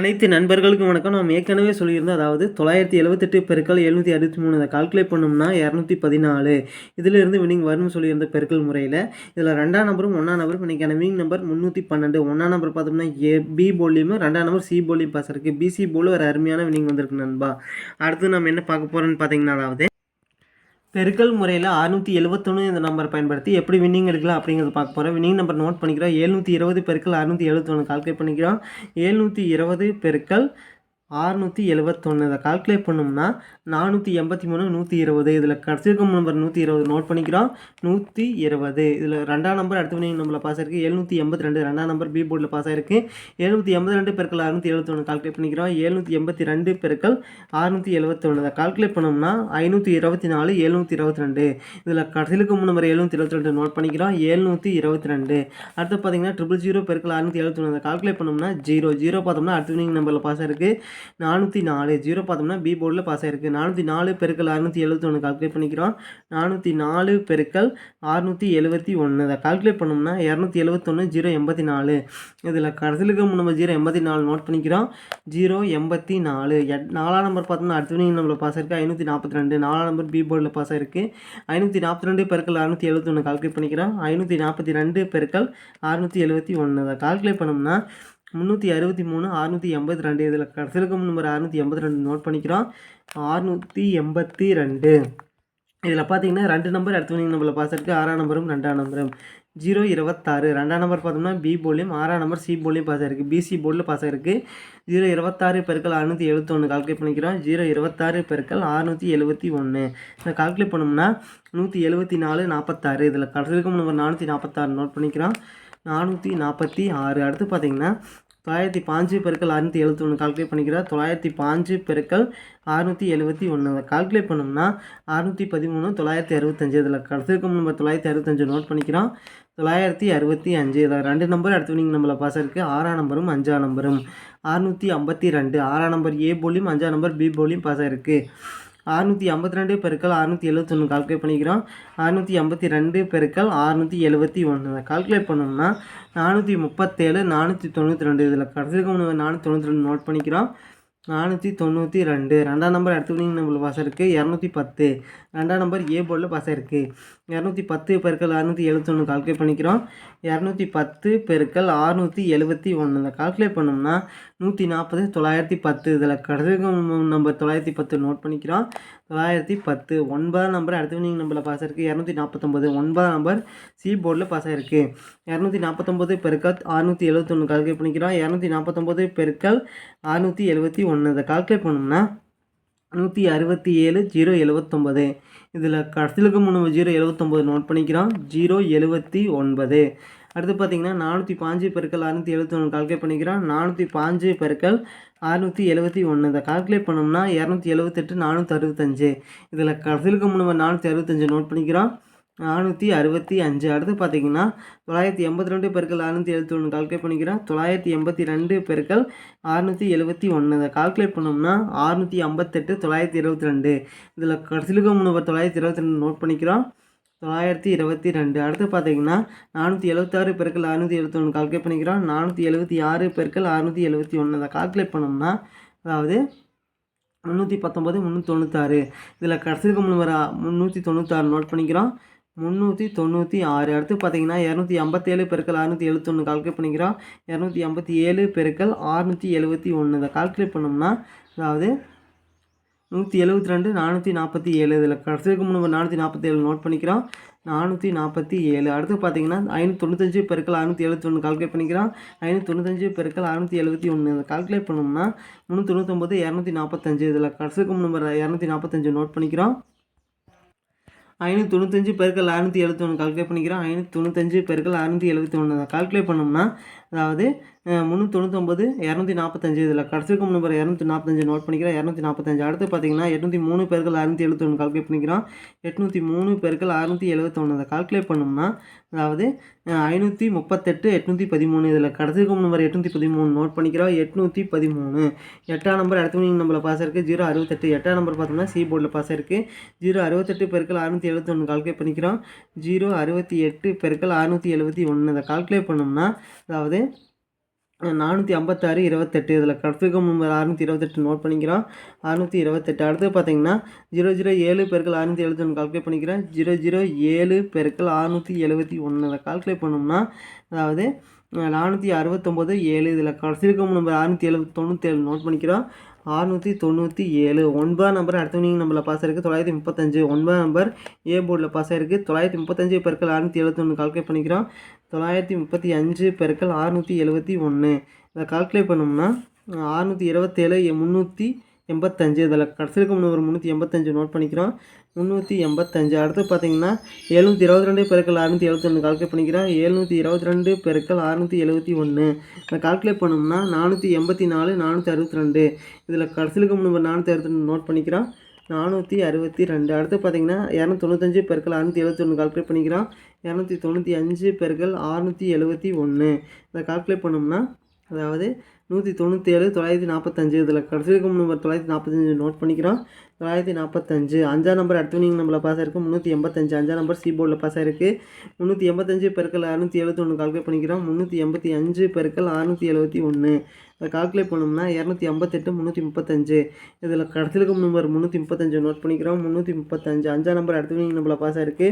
அனைத்து நண்பர்களுக்கும் வணக்கம். நாம் ஏற்கனவே சொல்லியிருந்தோம் அதாவது தொள்ளாயிரத்தி எழுபத்தெட்டு பெருக்கள் எழுநூற்றி அறுபத்தி மூணு அதை கால்குலேட் பண்ணோம்னா இரநூத்தி பதினாலு. இதிலிருந்து வினிங் வரும்னு சொல்லியிருந்த பெருக்கல் முறையில் இதில் ரெண்டாம் நம்பரும் ஒன்றாம் நம்பரும் இன்றைக்கான வினிங் நம்பர் முந்நூற்றி பன்னெண்டு. ஒன்றாம் நம்பர் பார்த்தோம்னா ஏ பி போலியும் ரெண்டாம் நம்பர் சி போலியும் பாஸ் இருக்குது பிசி போல் ஒரு அருமையான வினிங் வந்திருக்கு நண்பா. அடுத்து நம்ம என்ன பார்க்க போகிறோம்னு பார்த்தீங்கன்னா அதாவது பெருக்கல் முறையில் அறுநூற்றி எழுபத்தொன்று இந்த நம்பர் பயன்படுத்தி எப்படி வின்னிங் எடுக்கலாம் அப்படிங்கிறத பார்க்க போகிறோம் வின்னிங் நம்பர் நோட் பண்ணிக்கிறோம். எழுநூற்றி இருபது பெருக்கல் அறுநூற்றி எழுபத்தொன்று கால்குலேட் பண்ணிக்கிறோம். எழுநூற்றி இருபது பெருக்கல் ஆறுநூற்றி எழுபத்தொன்று இதை கால்குலேட் பண்ணோம்னா நானூற்றி எண்பத்தி மூணு நூற்றி இருபது. இதில் கடைசிக்கும் நம்பர் நூற்றி இருபது நோட் பண்ணிக்கிறோம். நூற்றி இருபது. இதில் ரெண்டாம் நம்பர் அடுத்த வினை நம்பரில் பாஸ் ஆயிருக்கு. எழுநூற்றி எண்பத்தி ரெண்டு. ரெண்டாம் நம்பர் பி போர்டில் பாஸ் ஆயிருக்கு. எழுநூற்றி எண்பத்தி ரெண்டு பெருக்கள் அறுநூற்றி எழுபத்தொன்று கால்குலேட் பண்ணிக்கிறோம். எழுநூற்றி எண்பத்தி ரெண்டு பெருக்கள் அறுநூற்றி எழுபத்தொன்று இதை கால்குலேட் பண்ணோம்னா ஐநூற்றி இருபத்தி நாலு எழுநூற்றி இருபத்தி ரெண்டு. இதில் கடைசிலுக்கு நம்பர் எழுநூற்றி இருபத்தி ரெண்டு நோட் பண்ணிக்கிறோம். எழுநூற்றி இருபத்தி ரெண்டு. அடுத்து பார்த்தீங்கன்னா ட்ரிபிள் ஜீரோ பெருக்கள் அறுநூற்றி எழுபத்தொன்று இதை கால்குலேட் பண்ணோம்னா ஜீரோ ஜீரோ பார்த்தோம்னா அடுத்த வினிங் நம்பரில் பாஸ் ஆயிருக்கு. நானூற்றி நாலு. ஜீரோ பார்த்தோம்னா பி போர்டில் பாஸ் ஆயிருக்கு. நானூற்றி நாலு பெருக்கள் அறுநூற்றி எழுபத்தொன்று கால்குலேட் பண்ணிக்கிறோம். நானூற்றி நாலு பெருக்கள் அறுநூற்றி எழுபத்தி ஒன்று அதை கால்குலேட் பண்ணோம்னா இரநூத்தி எழுபத்தொன்று ஜீரோ எண்பத்தி நாலு. இதில் கடைசிலுக்கு நம்ம ஜீரோ எண்பத்தி நாலு நோட் பண்ணிக்கிறோம். ஜீரோ எண்பத்தி நாலு. எட் நாலாம் நம்பர் பார்த்தோம்னா அடுத்த வினிங் பாஸ் ஆயிருக்கு. ஐநூற்றி நாற்பத்தி ரெண்டு. நாலாம் நம்பர் பி போர்டில் பாஸ் ஆயிருக்கு. ஐநூற்றி நாற்பத்தி ரெண்டு பெருக்கள் அறுநூற்றி எழுபத்தொன்று கால்குலேட் பண்ணிக்கிறோம். ஐநூற்றி நாற்பத்தி ரெண்டு பெருக்கள் அறுநூற்றி எழுபத்தி ஒன்று அதை கால்குலேட் பண்ணோம்னா முந்நூற்றி அறுபத்தி மூணு அறுநூற்றி எண்பத்தி ரெண்டு. இதில் கடைசிலுக்கும் நம்பர் அறுநூற்றி எண்பத்தி ரெண்டு நோட் பண்ணிக்கிறோம். அறுநூற்றி எண்பத்தி ரெண்டு. இதில் பார்த்தீங்கன்னா ரெண்டு நம்பர் அடுத்த வினிங் நம்பரில் பாஸ் இருக்குது ஆறாம் நம்பரும் ரெண்டாம் நம்பரும் ஜீரோ இருபத்தாறு. ரெண்டாம் நம்பர் பார்த்தோம்னா பி போலியும் ஆறாம் நம்பர் சி போலியும் பாஸ் ஆயிருக்கு. பிசி போர்டில் பாஸ் ஆயிருக்கு. ஜீரோ இருபத்தாறு பெருக்கள் அறுநூற்றி எழுபத்தொன்று கால்குலேட் பண்ணிக்கிறோம். ஜீரோ இருபத்தாறு பெருக்கள் அறுநூற்றி எழுபத்தி ஒன்று இதை கால்குலேட் பண்ணோம்னா நூற்றி எழுபத்தி நாலு நாற்பத்தாறு இதில் கடைசிலுக்கும் நம்பர் நானூற்றி நாற்பத்தாறு நோட் பண்ணிக்கிறோம். நானூற்றி நாற்பத்தி ஆறு. அடுத்து பார்த்தீங்கன்னா தொள்ளாயிரத்தி பாஞ்சு பெருக்கள் அறுநூற்றி எழுபத்தி ஒன்று கால்குலேட் பண்ணிக்கிறோம் தொள்ளாயிரத்தி பாஞ்சு பெருக்கள் அறுநூற்றி எழுபத்தி ஒன்று அதை கால்குலேட் பண்ணோம்னா அறுநூற்றி பதிமூணு தொள்ளாயிரத்தி அறுபத்தஞ்சு. இதில் கடைசிக்கும் நம்ம தொள்ளாயிரத்தி அறுபத்தஞ்சு நோட் பண்ணிக்கிறோம். தொள்ளாயிரத்தி அறுபத்தி அஞ்சு. இதில் ரெண்டு நம்பர் அடுத்த வினிங் நம்பரில் பாஸ் இருக்குது ஆறாம் நம்பரும் அஞ்சாம் நம்பரும் அறுநூற்றி ஐம்பத்தி ரெண்டு. ஆறாம் நம்பர் ஏ போலியும் அஞ்சாம் நம்பர் பி போலியும் பாஸ் இருக்குது அறுநூற்றி ஐம்பத்தி ரெண்டு பெருக்கள் அறுநூற்றி எழுபத்தொன்று கால்குலேட் பண்ணிக்கிறோம். அறுநூற்றி ஐம்பத்தி ரெண்டு பெருக்கள் அறுநூற்றி எழுபத்தி ஒன்று கால்குலேட் பண்ணோம்னா நானூற்றி முப்பத்தேழு நானூற்றி தொண்ணூற்றி ரெண்டு. இதில் கடைசிக்கு நானூற்றி தொண்ணூற்றி ரெண்டு நோட் பண்ணிக்கிறோம். நானூற்றி தொண்ணூற்றி ரெண்டு. ரெண்டாம் நம்பர் அடுத்த வினிங் நம்பரில் இருக்குது இரநூத்தி பத்து. ரெண்டாம் நம்பர் ஏ போர்டில் பாஸ் இருக்குது இரநூத்தி பத்து பெருக்கள் அறுநூற்றி எழுபத்தொன்று கால்குலேட் பண்ணிக்கிறோம். இரநூத்தி பத்து பெருக்கள் அறுநூற்றி எழுபத்தி ஒன்று இதை கால்குலேட் பண்ணோம்னா நூற்றி நாற்பது தொள்ளாயிரத்தி பத்து. இதில் கடைசி நம்பர் தொள்ளாயிரத்தி பத்து நோட் பண்ணிக்கிறோம். தொள்ளாயிரத்தி பத்து. ஒன்பதாம் நம்பர் அடுத்தவனிங் நம்பரில் பாஸ் இருக்குது இரநூத்தி நாற்பத்தொம்பது ஒன்பதாம் நம்பர் சி போர்டில் பாஸ் இருக்குது இரநூத்தி நாற்பத்தொம்பது பெருக்கல் அறுநூற்றி எழுபத்தொன்று கால்குலேட் பண்ணிக்கிறோம். இரநூத்தி நாற்பத்தொம்பது பெருக்கல் அறுநூற்றி எழுபத்தி ஒன்று இதை கால்குலேட் பண்ணோம்னா நூற்றி அறுபத்தி ஏழு ஜீரோ எழுவத்தொம்பது இதில் கடைசிலுக்கு மூணு ஜீரோ எழுவத்தொம்பது நோட் பண்ணிக்கிறோம். ஜீரோ எழுபத்தி ஒன்பது. அடுத்து பார்த்தீங்கன்னா நானூற்றி பாஞ்சு பெருக்கள் அறுநூற்றி எழுபத்தொன்று கால்குலேட் பண்ணிக்கிறோம். நானூற்றி பாஞ்சு பெருக்கள் அறுநூற்றி எழுபத்தி ஒன்று. இதை கால்குலேட் பண்ணோம்னா இரநூத்தி எழுபத்தெட்டு நானூற்றி அறுபத்தஞ்சு. இதில் கடைசிலுக்கு மூணு நானூற்றி அறுபத்தஞ்சு நோட் பண்ணிக்கிறோம். நானூற்றி அறுபத்தி அஞ்சு. அடுத்து பார்த்தீங்கன்னா தொள்ளாயிரத்தி எண்பத்தி ரெண்டு பெருக்கள் அறுநூற்றி எழுபத்தி ஒன்று கால்குலேட் பண்ணிக்கிறோம். தொள்ளாயிரத்தி எண்பத்தி ரெண்டு பெருக்கள் அறுநூற்றி எழுபத்தி ஒன்று அதை கால்குலேட் பண்ணோம்னா அறுநூற்றி ஐம்பத்தெட்டு தொள்ளாயிரத்தி இருபத்தி ரெண்டு. இதில் கடைசிலுக்கு மூணு தொள்ளாயிரத்தி இருபத்தி ரெண்டு நோட் பண்ணிக்கிறோம். தொள்ளாயிரத்தி இருபத்தி ரெண்டு. அடுத்து பார்த்தீங்கன்னா நானூற்றி எழுபத்தாறு பெருக்கள் அறுநூற்றி எழுபத்தி ஒன்று கால்குலேட் பண்ணிக்கிறோம். நானூற்றி எழுபத்தி ஆறு பெருக்கள் அறுநூற்றி எழுபத்தி ஒன்று அதை கால்குலேட் பண்ணோம்னா அதாவது முந்நூற்றி பத்தொம்பது முந்நூற்றி தொண்ணூத்தாறு. இதில் கடைசிக்கு முன்னூறு முந்நூற்றி தொண்ணூத்தாறு நோட் பண்ணிக்கிறோம். முந்நூற்றி தொண்ணூற்றி ஆறு. அடுத்து பார்த்தீங்கன்னா இரநூத்தி ஐம்பத்தேழு பெருக்கள் அறுநூற்றி எழுபத்தொன்று கால்குலேட் பண்ணிக்கிறோம். இரநூத்தி ஐம்பத்தி ஏழு பெருக்கள் அறுநூற்றி எழுபத்தி ஒன்று இதை கால்குலேட் பண்ணோம்னா அதாவது நூற்றி எழுபத்தி ரெண்டு நானூற்றி நாற்பத்தி ஏழு. இதில் கடைசிக்கு முன்னூறு நானூற்றி நாற்பத்தி ஏழு நோட் பண்ணிக்கிறோம். நானூற்றி நாற்பத்தி ஏழு. அடுத்து பார்த்தீங்கன்னா ஐநூற்றி தொண்ணூத்தஞ்சு பெருக்கள் அறுநூற்றி எழுபத்தி ஒன்று கால்குலேட் பண்ணிக்கிறோம். ஐநூற்றி தொண்ணூத்தஞ்சு பெருக்கள் அறுநூற்றி எழுபத்தி ஒன்று இதை கால்குலேட் பண்ணோம்னா முந்நூற்றி தொண்ணூத்தொம்பது இரநூத்தி நாற்பத்தஞ்சு இதில் கடைசிக்கு நம்பர் இரநூத்தி நாற்பத்தஞ்சு நோட் பண்ணிக்கிறோம். ஐநூற்றி தொண்ணூத்தஞ்சு பெருக்கள் அறுநூற்றி எழுபத்தொன்று கால்குலேட் பண்ணிக்கிறோம். ஐநூற்றி தொண்ணூத்தஞ்சு பெருக்கள் அறுநூற்றி எழுபத்தி ஒன்று கால்குலேட் பண்ணோம்னா அதாவது முந்நூற்றி தொண்ணூத்தொம்பது இரநூத்தி நாற்பத்தஞ்சு இதில் கடைசிக்கும் நம்பர் இரநூத்தி நாற்பத்தஞ்சு நோட் பண்ணிக்கிறோம் இரநூத்தி நாற்பத்தஞ்சு அடுத்து பார்த்தீங்கன்னா எட்நூற்றி மூணு பேர்கள் அறுநூத்தி எழுபத்தொன்று கால்குலேட் பண்ணிக்கிறோம். எட்நூற்றி மூணு பேர்கள் அறுநூத்தி எழுபத்தொன்று அதை கால்குலேட் பண்ணோம்னா அதாவது ஐநூற்றி முப்பத்தெட்டு எட்நூற்றி பதிமூணு. இதில் கடைசிக்கும் நம்பர் எட்நூற்றி பதிமூணு நோட் பண்ணிக்கிறோம். எட்நூற்றி பதிமூணு. எட்டாம் நம்பர் அடுத்த மணி நம்பரில் பாஸ் இருக்குது ஜீரோ அறுபத்தெட்டு. எட்டாம் நம்பர் பார்த்தோம்னா சி போர்டில் பாஸ் இருக்குது ஜீரோ அறுபத்தெட்டு பெருக்கள் அறுநூற்றி எழுபத்தொன்று கால்குலேட் பண்ணிக்கிறோம். ஜீரோ அறுபத்தி எட்டு பெருக்கள் அறுநூற்றி எழுபத்தி ஒன்று அதை கால்குலேட் பண்ணோம்னா அதாவது நானூற்றி ஐம்பத்தாறு இருபத்தெட்டு. இதில் கடைசிக்கும் நம்பர் அறுநூற்றி இருபத்தெட்டு நோட் பண்ணிக்கிறோம். அறுநூற்றி இருபத்தெட்டு. அடுத்து பார்த்தீங்கன்னா ஜீரோ ஜீரோ ஏழு பெருக்கள் அறுநூற்றி எழுபத்தொன்று கால்குலேட் பண்ணிக்கிறேன். ஜீரோ ஜீரோ ஏழு பெருக்கள் அறுநூற்றி எழுபத்தி ஒன்று அதை கால்குலேட் பண்ணோம்னா அதாவது நானூற்றி அறுபத்தொம்போது ஏழு. இதில் கடைசிக்கும் நம்பர் அறுநூற்றி எழுபத்தி தொண்ணூற்றேழு நோட் பண்ணிக்கிறோம். அறுநூற்றி தொண்ணூற்றி ஏழு. ஒன்பதாம் நம்பர் அடுத்தவனிங் நம்பரில் பாஸ் ஆயிருக்கு. தொள்ளாயிரத்தி முப்பத்தஞ்சு. ஒன்பதாம் நம்பர் ஏ போர்டில் பாஸ் ஆயிருக்கு. தொள்ளாயிரத்தி முப்பத்தஞ்சு பெருக்கள் அறுநூற்றி எழுபத்தொன்று கால்குலேட் பண்ணிக்கிறோம். தொள்ளாயிரத்தி முப்பத்தி அஞ்சு பெருக்கள் அறுநூற்றி எழுபத்தி ஒன்று இதை கால்குலேட் பண்ணோம்னா அறுநூற்றி இருபத்தேழு முந்நூற்றி எண்பத்தஞ்சு இதில் கடைசிக்கு முன்னூறு முந்நூற்றி எண்பத்தஞ்சு நோட் பண்ணிக்கிறோம். முந்நூற்றி எண்பத்தஞ்சு. அடுத்து பார்த்தீங்கன்னா எழுநூற்றி இருபத்தி ரெண்டு பெருக்கள் அறுநூற்றி எழுபத்தொன்று கால்குலேட் பண்ணிக்கிறோம். எழுநூற்றி இருபத்தி ரெண்டு பெருக்கள் அறுநூற்றி எழுபத்தி ஒன்று. இதை கால்குலேட் பண்ணோம்னா நானூற்றி எண்பத்தி நாலு நானூற்றி அறுபத்தி ரெண்டு. இதில் கடைசிக்கு முன்பு நானூற்றி அறுபத்தி ரெண்டு நோட் பண்ணிக்கிறோம். நானூற்றி அறுபத்தி ரெண்டு. அடுத்து பார்த்தீங்கன்னா இரநூத்தி தொண்ணூத்தஞ்சு பெருக்கள் அறுநூற்றி எழுபத்தி ஒன்று கால்குலேட் பண்ணிக்கிறோம். இரநூத்தி தொண்ணூற்றி அஞ்சு பெருக்கள் அறுநூற்றி எழுபத்தி ஒன்று. இதை கால்குலேட் பண்ணோம்னா அதாவது நூற்றி தொண்ணூற்றி ஏழு தொள்ளாயிரத்தி நாற்பத்தஞ்சு இதில் கடைசி நம்பர் தொள்ளாயிரத்தி நாற்பத்தஞ்சு நோட் பண்ணிக்கிறோம். தொள்ளாயிரத்தி நாற்பத்தஞ்சு அஞ்சாம் நம்பர் அடுத்த வினிங் நம்பரில் பாஸ் ஆயிருக்கு. முந்நூற்றி எண்பத்தஞ்சு. அஞ்சாம் நம்பர் சி போர்டில் பாஸ் ஆயிருக்கு. முந்நூற்றி எண்பத்தஞ்சு பெருக்கள் அறுநூற்றி எழுபத்தொன்று கால்குலேட் பண்ணிக்கிறோம். முந்நூற்றி எண்பத்தி அஞ்சு பெருக்கள் அறுநூற்றி எழுபத்தி ஒன்று அதை கால்குலேட் பண்ணோம்னா இரநூத்தி ஐம்பத்தெட்டு முந்நூற்றி முப்பத்தஞ்சு. இதில் கடைசிலுக்கும் நம்பர் முந்நூற்றி முப்பத்தஞ்சு நோட் பண்ணிக்கிறோம். முந்நூற்றி முப்பத்தஞ்சு. அஞ்சாம் நம்பர் அடுத்த வினிங் நம்பரில் பாஸ் ஆயிருக்கு.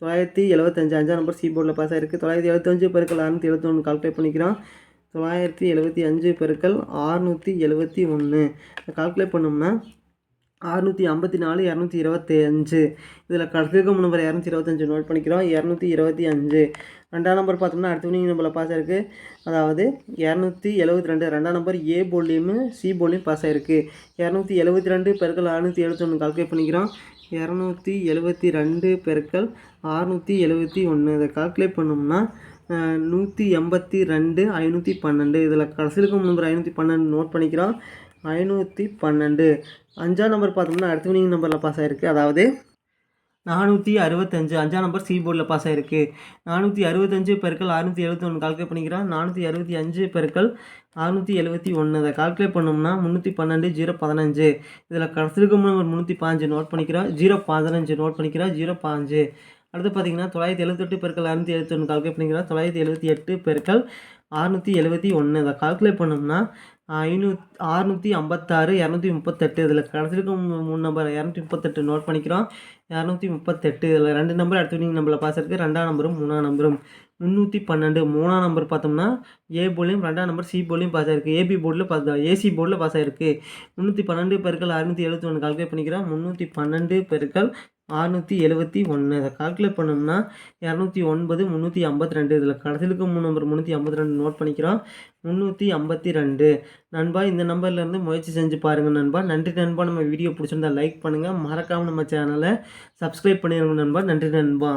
தொள்ளாயிரத்தி எழுபத்தஞ்சு அஞ்சாம் நம்பர் சி போர்டில் பாஸ் ஆயிருக்கு. தொள்ளாயிரத்தி எழுபத்தஞ்சு பெருக்கள் அறுநூற்றி எழுபத்தொன்று கால்குலேட் பண்ணிக்கிறோம். தொள்ளாயிரத்தி எழுபத்தி அஞ்சு பெருக்கள் ஆறுநூற்றி எழுபத்தி ஒன்று. கால்குலேட் பண்ணோம்னா அறுநூற்றி ஐம்பத்தி நாலு இரநூத்தி இருபத்தி அஞ்சு. இதில் கடைசிக்கும் நம்பர் இரநூத்தி இருபத்தஞ்சு நோட் பண்ணிக்கிறோம். இரநூத்தி இருபத்தி அஞ்சு. ரெண்டாம் நம்பர் பார்த்தோம்னா அடுத்த நீங்கள் நம்பரில் பாஸ் ஆயிருக்கு. அதாவது இரநூத்தி எழுபத்தி ரெண்டு. ரெண்டாம் நம்பர் ஏ போலியும் சி போலியும் பாஸ் ஆயிருக்கு. இரநூத்தி எழுபத்தி ரெண்டு பெருக்கள் அறுநூற்றி எழுபத்தொன்று கால்குலேட் பண்ணிக்கிறோம். இரநூத்தி எழுபத்தி ரெண்டு பெருக்கள் அறுநூற்றி எழுபத்தி ஒன்று. இதை கால்குலேட் பண்ணோம்னா நூற்றி எண்பத்தி ரெண்டு ஐநூற்றி பன்னெண்டு. இதில் கடைசிக்கும் நம்பர் ஐநூற்றி பன்னெண்டு நோட் பண்ணிக்கிறோம். ஐநூற்றி பன்னெண்டு. அஞ்சாம் நம்பர் பார்த்தோம்னா அடுத்த வினிங் நம்பரில் பாஸ் ஆகிருக்கு அதாவது நானூற்றி அறுபத்தஞ்சு. அஞ்சாம் நம்பர் சி போர்டில் பாஸ் ஆகிருக்கு நானூற்றி அறுபத்தஞ்சு பெருக்கள் அறுநூற்றி எழுபத்தொன்று கால்குலேட் பண்ணிக்கிறோம். நானூற்றி அறுபத்தி அஞ்சு பெருக்கள் அறுநூற்றி எழுபத்தி ஒன்று அதை கால்குலேட் பண்ணோம்னா முந்நூற்றி பன்னெண்டு ஜீரோ பதினஞ்சு. இதில் கடைசிக்கும் நம்பர் முந்நூற்றி பாஞ்சு நோட் பண்ணிக்கிறோம். ஜீரோ பதினஞ்சு நோட் பண்ணிக்கிறோம். ஜீரோ பாஞ்சு அடுத்து பார்த்தீங்கன்னா தொள்ளாயிரத்தி எழுபத்தெட்டு பெருக்கள் அறுநூற்றி எழுபத்தி ஒன்று கால்குலேட் பண்ணிக்கிறோம். தொள்ளாயிரத்தி எழுபத்தி எட்டு பெருக்கள் அறுநூற்றி எழுபத்தி ஒன்று அதை கால்குலேட் பண்ணோம்னா ஐநூ அறுநூற்றி ஐம்பத்தாறு இரநூத்தி முப்பத்தெட்டு. இதில் கடைசிக்கு மூணு நம்பர் இரநூத்தி முப்பத்தெட்டு நோட் பண்ணிக்கிறோம். இரநூத்தி முப்பத்தெட்டு. இதில் ரெண்டு நம்பர் அடுத்த வினிங் நம்பரில் பாஸ் இருக்குது ரெண்டாம் நம்பரும் மூணாம் நம்பரும் முந்நூற்றி பன்னெண்டு. மூணாம் நம்பர் பார்த்தோம்னா ஏ போர்ட்லேயும் ரெண்டாம் நம்பர் சி போர்ட்லேயும் பாஸ் ஆயிருக்கு. ஏபி போர்டில் பாஸ் ஏசி போர்டில் பாஸ் ஆயிருக்கு. முந்நூற்றி பன்னெண்டு பெருக்கள் அறுநூற்றி எழுபத்தி ஒன்று கால்குலேட் பண்ணிக்கிறோம். முந்நூற்றி பன்னெண்டு பெருக்கள் அறுநூற்றி எழுபத்தி ஒன்று அதை கால்குலேட் பண்ணோம்னா இரநூத்தி ஒன்பது முந்நூற்றி ஐம்பத்தி ரெண்டு. இதில் கடைசிலுக்கு மூணு நம்பர் முந்நூற்றி ஐம்பத்தி ரெண்டு நோட் பண்ணிக்கிறோம். முந்நூற்றி ஐம்பத்தி ரெண்டு. நண்பா இந்த நம்பர்லேருந்து முயற்சி செஞ்சு பாருங்கள் நண்பா. நன்றி நண்பா. நம்ம வீடியோ பிடிச்சிருந்தா லைக் பண்ணுங்கள் மறக்காமல் நம்ம சேனலை சப்ஸ்கிரைப் பண்ணிடுங்க நண்பா. நன்றி நண்பா.